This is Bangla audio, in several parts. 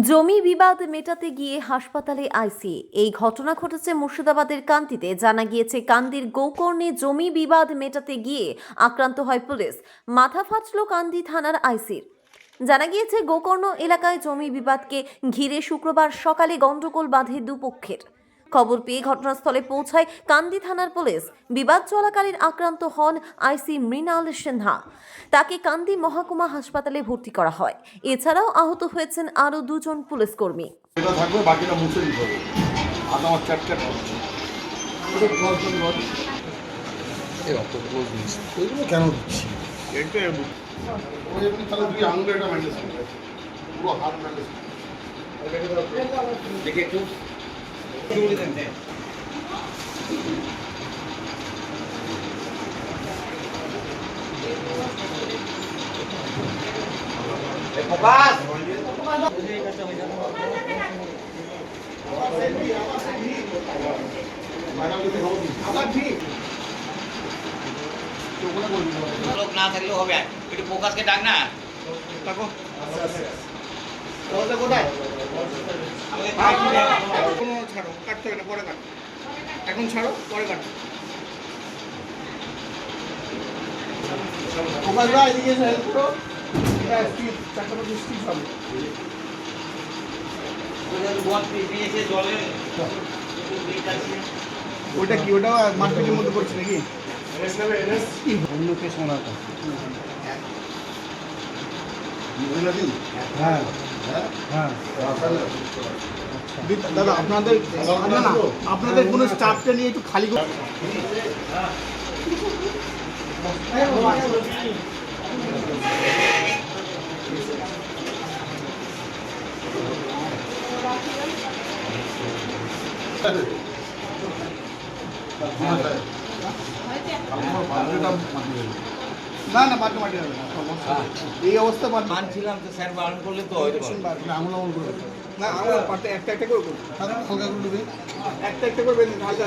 জমি বিবাদ মেটাতে গিয়ে হাসপাতালে আইসি। এই ঘটনা ঘটেছে মুর্শিদাবাদের কান্দিতে জানা গিয়েছে, কান্দির গোকর্ণে জমি বিবাদ মেটাতে গিয়ে আক্রান্ত হয় পুলিশ। মাথা ফাটল কান্দি থানার আইসির। জানা গিয়েছে, গোকর্ণ এলাকায় জমি বিবাদকে ঘিরে শুক্রবার সকালে গন্ডগোল বাঁধে দুপক্ষের। খবর পেয়ে ঘটনাস্থলে পৌঁছায় কান্দি থানার পুলিশ। বিবাদ চলাকালীন আক্রান্ত হন আইসি মৃণাল সিনহা। তাকে কান্দি মহকুমা হাসপাতালে ভর্তি করা হয়। এছাড়াও আহত হয়েছেন আরও দুজন পুলিশ কর্মী। এটা থাকবে বাকিটা মুছে দিতে হবে। আর আমার চ্যাট চ্যাট করছে এগুলো কেন দিচ্ছি? এইটা ওই এমনি তাহলে দুই আঙুলে এটা ম্যান্ডেজ পুরো হাত ম্যান্ডেজ দেখে একটু। ফোকাস ম্যাডাম যদি খবর দিচ্ছি আবার ঠিক তো ওখানে বলবি লোক না থাকলেও হবে একটু ফোকাসকে ডাক না আমাকে কোনো ছাড়ো কাটতে হবে না পরে কাটো এখন ছাড়ো পরে কাটো ওখানটা এদিকে হেল্প করো। এটা স্টিচ চারটা পাঁচটা স্টিচ হবে। বল ওইটা কি ওটা মার্কেটের মধ্যে পড়ছে নাকি? অন্যকে শোনাটা হ্যাঁ। দাদা আপনাদের না না আপনাদের কোনো স্টাফটা নিয়ে একটু খালি না না মাটি মাটি হবে না। এই অবস্থা মানছিলাম তো স্যার বারণ করলে তো হয়তো পারবে। আঙুল আঙুল করে না আমরা পারতে একটা একটা করে করব হালকা করে একটা একটা করে হালকা।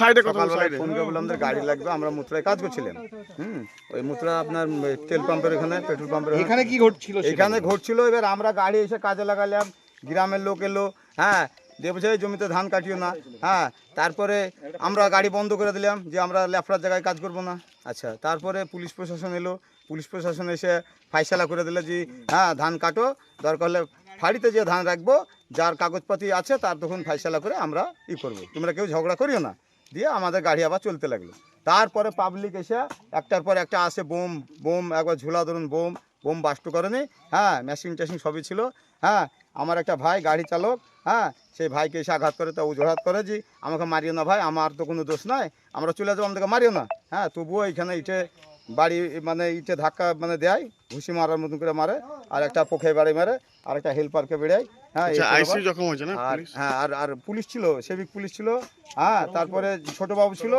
সাইডে কথা ফোন করে বললাম গাড়ি লাগবে আমরা মুত্রায় কাজ করছিলাম। হুম? ওই মুত্রা আপনার তেল পাম্পের ওখানে পেট্রোল পাম্পের এখানে কি ঘটছিল এখানে ঘটছিল এবার আমরা গাড়ি এসে কাজে লাগালাম গ্রামের লোক এলো হ্যাঁ দিয়ে বলছে জমিতে ধান কাটিও না। হ্যাঁ তারপরে আমরা গাড়ি বন্ধ করে দিলাম যে আমরা লেফড়ার জায়গায় কাজ করব না। আচ্ছা তারপরে পুলিশ প্রশাসন এলো পুলিশ প্রশাসন এসে ফাইসালা করে দিলে যে হ্যাঁ ধান কাটো দরকার হলে ফাড়িতে যে ধান রাখব যার কাগজপাতি আছে তার তখন ফাইসালা করে আমরা ই করব। তোমরা কেউ ঝগড়া করিও না। দিয়ে আমাদের গাড়ি আবার চলতে লাগল। তারপরে পাবলিক এসে একটার পর একটা আসে, বোম বোম, একবার ঝুলা ধরুন, বোম বোম বাস্ট করেনি হ্যাঁ মেশিন টেশিন সবই ছিল। হ্যাঁ আমার একটা ভাই গাড়ি চালক হ্যাঁ সেই ভাইকে এসে আঘাত করে তা অজুহাত করে যে আমাকে মারিও না ভাই, আমার তো কোনো দোষ নয় আমরা চলে যাব, আমাদেরকে মারিও না। হ্যাঁ তবুও এখানে ইটে বাড়ি মানে ইটে ধাক্কা মানে দেয় ঘুষি মারার মতন করে মারে আর একটা পোখে বাড়ি মারে আর একটা হেল্পারকে বেড়ায় হ্যাঁ আচ্ছা আর? হ্যাঁ আর আর পুলিশ ছিল সেবিক পুলিশ ছিল হ্যাঁ তারপরে ছোট বাবু ছিল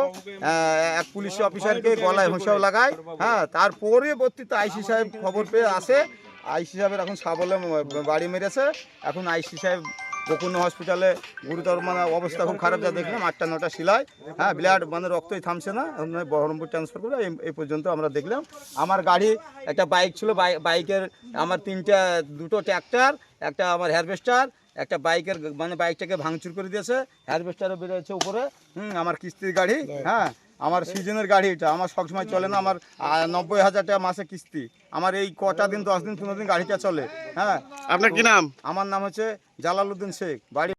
এক পুলিশ অফিসারকে গলায় হোঁসাও লাগায় হ্যাঁ তার পরবর্তীতে আইসি সাহেব খবর পেয়ে আসে আইসি সাহেবের এখন সাবলে বাড়ি মেরেছে এখন আইসি সাহেব গোকুন্ন হসপিটালে গুরুতর মানে অবস্থা খুব খারাপ যা দেখলাম আটটা নটা সিলাই হ্যাঁ ব্লাড মানে রক্তই থামছে না বহরমপুর ট্রান্সফার করে এই- পর্যন্ত আমরা দেখলাম। আমার গাড়ি একটা বাইক ছিল বাই- বাইকের আমার তিনটা দুটো ট্র্যাক্টর একটা আমার হারভেস্টার একটা বাইকের মানে বাইকটাকে ভাঙচুর করে দিয়েছে। হারভেস্টারও বেরোচ্ছে উপরে। হুম আমার কিস্তির গাড়ি। হ্যাঁ আমার সিজনের গাড়ি এটা আমার সবসময় চলে না আমার নব্বই হাজার টাকা মাসে কিস্তি। আমার এই কটা দিন দশ দিন পনেরো দিন গাড়িটা চলে হ্যাঁ। আপনার কি নাম? আমার নাম হচ্ছে জালালউদ্দিন শেখ বাড়ি